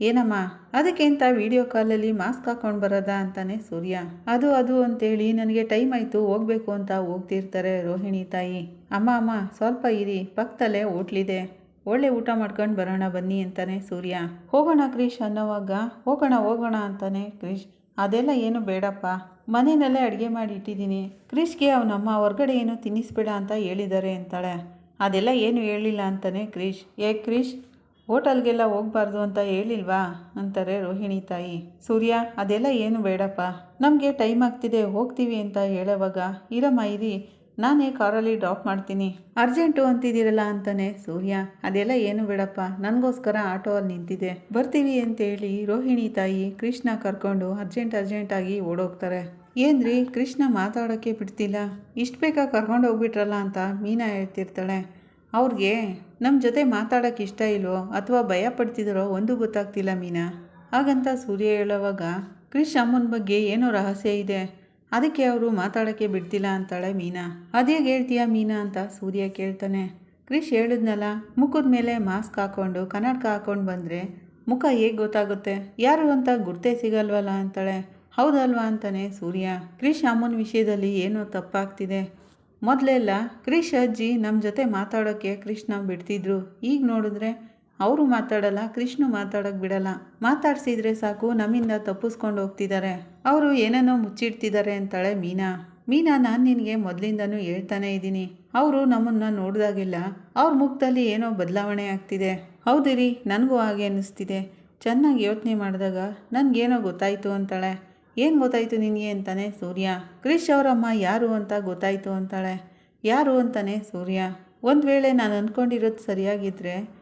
ಏನಮ್ಮ, ಅದಕ್ಕೆ ಅಂತ ವಿಡಿಯೋ ಕಾಲಲ್ಲಿ ಮಾಸ್ಕ್ ಹಾಕೊಂಡು ಬರೋದಾ ಅಂತಾನೆ ಸೂರ್ಯ. ಅದು ಅದು ಅಂತೇಳಿ ನನಗೆ ಟೈಮ್ ಆಯಿತು, ಹೋಗ್ಬೇಕು ಅಂತ ಹೋಗ್ತಿರ್ತಾರೆ ರೋಹಿಣಿ ತಾಯಿ. ಅಮ್ಮ ಅಮ್ಮ, ಸ್ವಲ್ಪ ಇರಿ, ಪಕ್ಕದಲ್ಲೇ ಹೋಟ್ಲಿದೆ. ಒಳ್ಳೆ ಊಟ ಮಾಡ್ಕೊಂಡು ಬರೋಣ ಬನ್ನಿ ಅಂತಾನೆ ಸೂರ್ಯ. ಹೋಗೋಣ ಕ್ರಿಶ್ ಅನ್ನೋವಾಗ, ಹೋಗೋಣ ಹೋಗೋಣ ಅಂತಾನೆ ಕ್ರಿಶ್ ಅದೆಲ್ಲ ಏನು ಬೇಡಪ್ಪ. ಮನೆಯಲ್ಲೇ ಅಡುಗೆ ಮಾಡಿ ಇಟ್ಟಿದ್ದೀನಿ. ಕ್ರಿಶ್ಗೆ ಅವನಮ್ಮ ಹೊರಗಡೆ ಏನು ತಿನ್ನಿಸ್ಬೇಡ ಅಂತ ಹೇಳಿದ್ದಾರೆ ಅಂತಾಳೆ. ಅದೆಲ್ಲ ಏನು ಹೇಳಿಲ್ಲ ಅಂತಾನೆ ಕ್ರಿಶ್. ಏ ಕ್ರಿಶ್, ಹೋಟಲ್ಗೆಲ್ಲ ಹೋಗ್ಬಾರ್ದು ಅಂತ ಹೇಳಿಲ್ವಾ? ಅಂತಾರೆ ರೋಹಿಣಿ ತಾಯಿ. ಸೂರ್ಯ, ಅದೆಲ್ಲ ಏನು ಬೇಡಪ್ಪ. ನಮಗೆ ಟೈಮ್ ಆಗ್ತಿದೆ, ಹೋಗ್ತೀವಿ ಅಂತ ಹೇಳೋವಾಗ ಇರಮ್ಮ ಇರಿ. ನಾನೇ ಕಾರಲ್ಲಿ ಡ್ರಾಪ್ ಮಾಡ್ತೀನಿ. ಅರ್ಜೆಂಟು ಅಂತಿದ್ದೀರಲ್ಲ ಅಂತಾನೆ ಸೂರ್ಯ. ಅದೆಲ್ಲ ಏನು ಬೇಡಪ್ಪ, ನನಗೋಸ್ಕರ ಆಟೋ ಅಲ್ಲಿ ನಿಂತಿದೆ. ಬರ್ತೀವಿ ಅಂತೇಳಿ ರೋಹಿಣಿ ತಾಯಿ ಕೃಷ್ಣ ಕರ್ಕೊಂಡು ಅರ್ಜೆಂಟ್ ಅರ್ಜೆಂಟಾಗಿ ಓಡೋಗ್ತಾರೆ. ಏನ್ರಿ, ಕೃಷ್ಣ ಮಾತಾಡೋಕ್ಕೆ ಬಿಡ್ತಿಲ್ಲ. ಇಷ್ಟು ಬೇಗ ಕರ್ಕೊಂಡು ಹೋಗ್ಬಿಟ್ರಲ್ಲ ಅಂತ ಮೀನಾ ಹೇಳ್ತಿರ್ತಾಳೆ. ಅವ್ರಿಗೆ ನಮ್ಮ ಜೊತೆ ಮಾತಾಡೋಕ್ಕೆ ಇಷ್ಟ ಇಲ್ವೋ ಅಥವಾ ಭಯ ಪಡ್ತಿದ್ದಾರೋ ಒಂದು ಗೊತ್ತಾಗ್ತಿಲ್ಲ ಮೀನಾ. ಹಾಗಂತ ಸೂರ್ಯ ಹೇಳೋವಾಗ ಕ್ರಿಶ್ ಅಮ್ಮನ ಬಗ್ಗೆ ಏನೋ ರಹಸ್ಯ ಇದೆ. ಅದಕ್ಕೆ ಅವರು ಮಾತಾಡೋಕ್ಕೆ ಬಿಡ್ತಿಲ್ಲ ಅಂತಾಳೆ ಮೀನಾ. ಅದೇಗೆ ಹೇಳ್ತೀಯ ಮೀನಾ ಅಂತ ಸೂರ್ಯ ಕೇಳ್ತಾನೆ. ಕ್ರಿಶ್ ಹೇಳಿದ್ನಲ್ಲ, ಮುಖದ ಮೇಲೆ ಮಾಸ್ಕ್ ಹಾಕ್ಕೊಂಡು ಕನ್ನಡಕ ಹಾಕ್ಕೊಂಡು ಬಂದರೆ ಮುಖ ಹೇಗೆ ಗೊತ್ತಾಗುತ್ತೆ? ಯಾರು ಅಂತ ಗುರ್ತೇ ಸಿಗಲ್ವಲ್ಲ ಅಂತಾಳೆ. ಹೌದಲ್ವಾ ಅಂತಾನೆ ಸೂರ್ಯ. ಕ್ರಿಶ್ ಅಮ್ಮನ ವಿಷಯದಲ್ಲಿ ಏನೋ ತಪ್ಪಾಗ್ತಿದೆ. ಮೊದಲೆಲ್ಲ ಕ್ರಿಶ್ ಅಜ್ಜಿ ನಮ್ಮ ಜೊತೆ ಮಾತಾಡೋಕ್ಕೆ ಕೃಷ್ಣ ಬಿಡ್ತಿದ್ರು. ಈಗ ನೋಡಿದ್ರೆ ಅವರು ಮಾತಾಡಲ್ಲ, ಕೃಷ್ಣ ಮಾತಾಡೋಕ್ಕೆ ಬಿಡಲ್ಲ. ಮಾತಾಡ್ಸಿದ್ರೆ ಸಾಕು, ನಮ್ಮಿಂದ ತಪ್ಪಿಸ್ಕೊಂಡು ಹೋಗ್ತಿದ್ದಾರೆ ಅವರು ಏನೇನೋ ಮುಚ್ಚಿಡ್ತಿದ್ದಾರೆ ಅಂತಾಳೆ ಮೀನಾ. ಮೀನಾ, ನಾನು ನಿನಗೆ ಮೊದಲಿಂದನೂ ಹೇಳ್ತಾನೆ ಇದ್ದೀನಿ. ಅವರು ನಮ್ಮನ್ನು ನೋಡಿದಾಗೆಲ್ಲ ಅವ್ರ ಮುಖದಲ್ಲಿ ಏನೋ ಬದಲಾವಣೆ ಆಗ್ತಿದೆ. ಹೌದಿರಿ ನನಗೂ ಹಾಗೆ ಅನ್ನಿಸ್ತಿದೆ. ಚೆನ್ನಾಗಿ ಯೋಚನೆ ಮಾಡಿದಾಗ ನನಗೇನೋ ಗೊತ್ತಾಯಿತು ಅಂತಾಳೆ. ಏನು ಗೊತ್ತಾಯಿತು ನಿನಗೆ ಅಂತಾನೆ ಸೂರ್ಯ. ಕ್ರಿಶ್ ಅವರಮ್ಮ ಯಾರು ಅಂತ ಗೊತ್ತಾಯಿತು ಅಂತಾಳೆ. ಯಾರು ಅಂತಾನೆ ಸೂರ್ಯ. ಒಂದು ವೇಳೆ ನಾನು ಅಂದ್ಕೊಂಡಿರೋದು ಸರಿಯಾಗಿದ್ದರೆ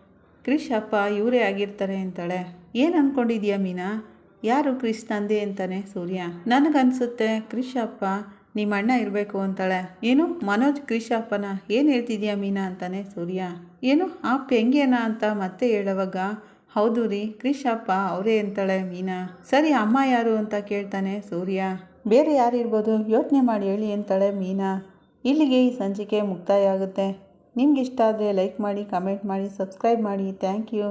ಕ್ರಿಶ್ ಅಪ್ಪ ಇವರೇ ಆಗಿರ್ತಾರೆ ಅಂತಾಳೆ. ಏನು ಅಂದ್ಕೊಂಡಿದ್ಯಾ ಮೀನಾ? ಯಾರು ಕ್ರಿಶ್ ತಂದೆ ಅಂತಾನೆ ಸೂರ್ಯ. ನನಗನ್ಸುತ್ತೆ ಕ್ರಿಶ್ ಅಪ್ಪ ನಿಮ್ಮ ಅಣ್ಣ ಇರಬೇಕು ಅಂತಾಳೆ. ಏನು, ಮನೋಜ್ ಕ್ರಿಶ್ ಅಪ್ಪನ ಏನು ಹೇಳ್ತಿದ್ಯಾ ಮೀನಾ ಅಂತಾನೆ ಸೂರ್ಯ. ಏನು ಆ ಹೆಂಗೇನಾ ಅಂತ ಮತ್ತೆ ಹೇಳುವಾಗ, ಹೌದು ರೀ ಕ್ರಿಶ್ ಅಪ್ಪ ಅವರೇ ಅಂತಾಳೆ ಮೀನಾ. ಸರಿ, ಅಮ್ಮ ಯಾರು ಅಂತ ಕೇಳ್ತಾನೆ ಸೂರ್ಯ. ಬೇರೆ ಯಾರಿರ್ಬೋದು? ಯೋಚನೆ ಮಾಡಿ ಹೇಳಿ ಅಂತಾಳೆ ಮೀನಾ. ಇಲ್ಲಿಗೆ ಈ ಸಂಚಿಕೆ ಮುಕ್ತಾಯ ಆಗುತ್ತೆ. ನಿಮ್ಗೆ ಇಷ್ಟ ಆದರೆ ಲೈಕ್ ಮಾಡಿ ಕಮೆಂಟ್ ಮಾಡಿ ಸಬ್ಸ್ಕ್ರೈಬ್ ಮಾಡಿ. Thank you